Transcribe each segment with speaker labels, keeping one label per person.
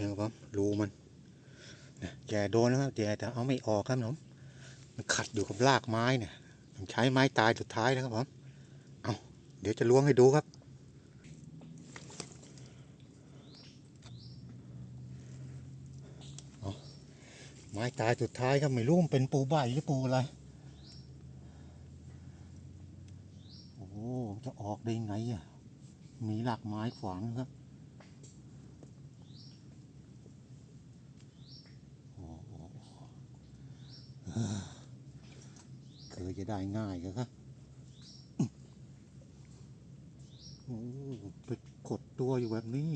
Speaker 1: นี่ครับรูมันนะแย่โดนนะครับแย่แต่เอาไม่ออกครับผมมันขัดอยู่กับรากไม้เนี่ยต้องใช้ไม้ตายสุดท้ายนะครับผมเอาเดี๋ยวจะล้วงให้ดูครับไม้ตายสุดท้ายครับไม่รู้มันเป็นปูใบหรือปูอะไรโอ้จะออกได้ไงอะมีรากไม้ขวางครับ โอ้โหเอ้อ เคยจะได้ง่ายครับโอ้ไปกดตัวอยู่แบบนี้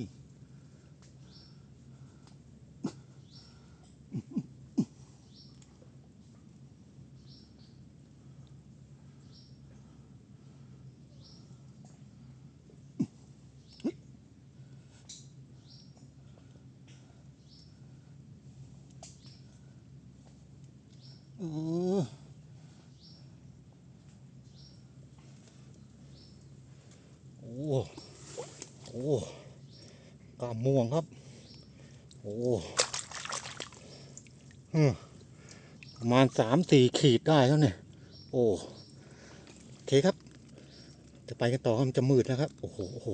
Speaker 1: เอ โอ้โอ้กล้ามม่วงครับ โอ้ประมาณสามสี่ขีดได้แล้วเนี่ย โอ้โอเคครับ จะไปกันต่อมันจะมืดนะครับ โอ้โหโอ้โห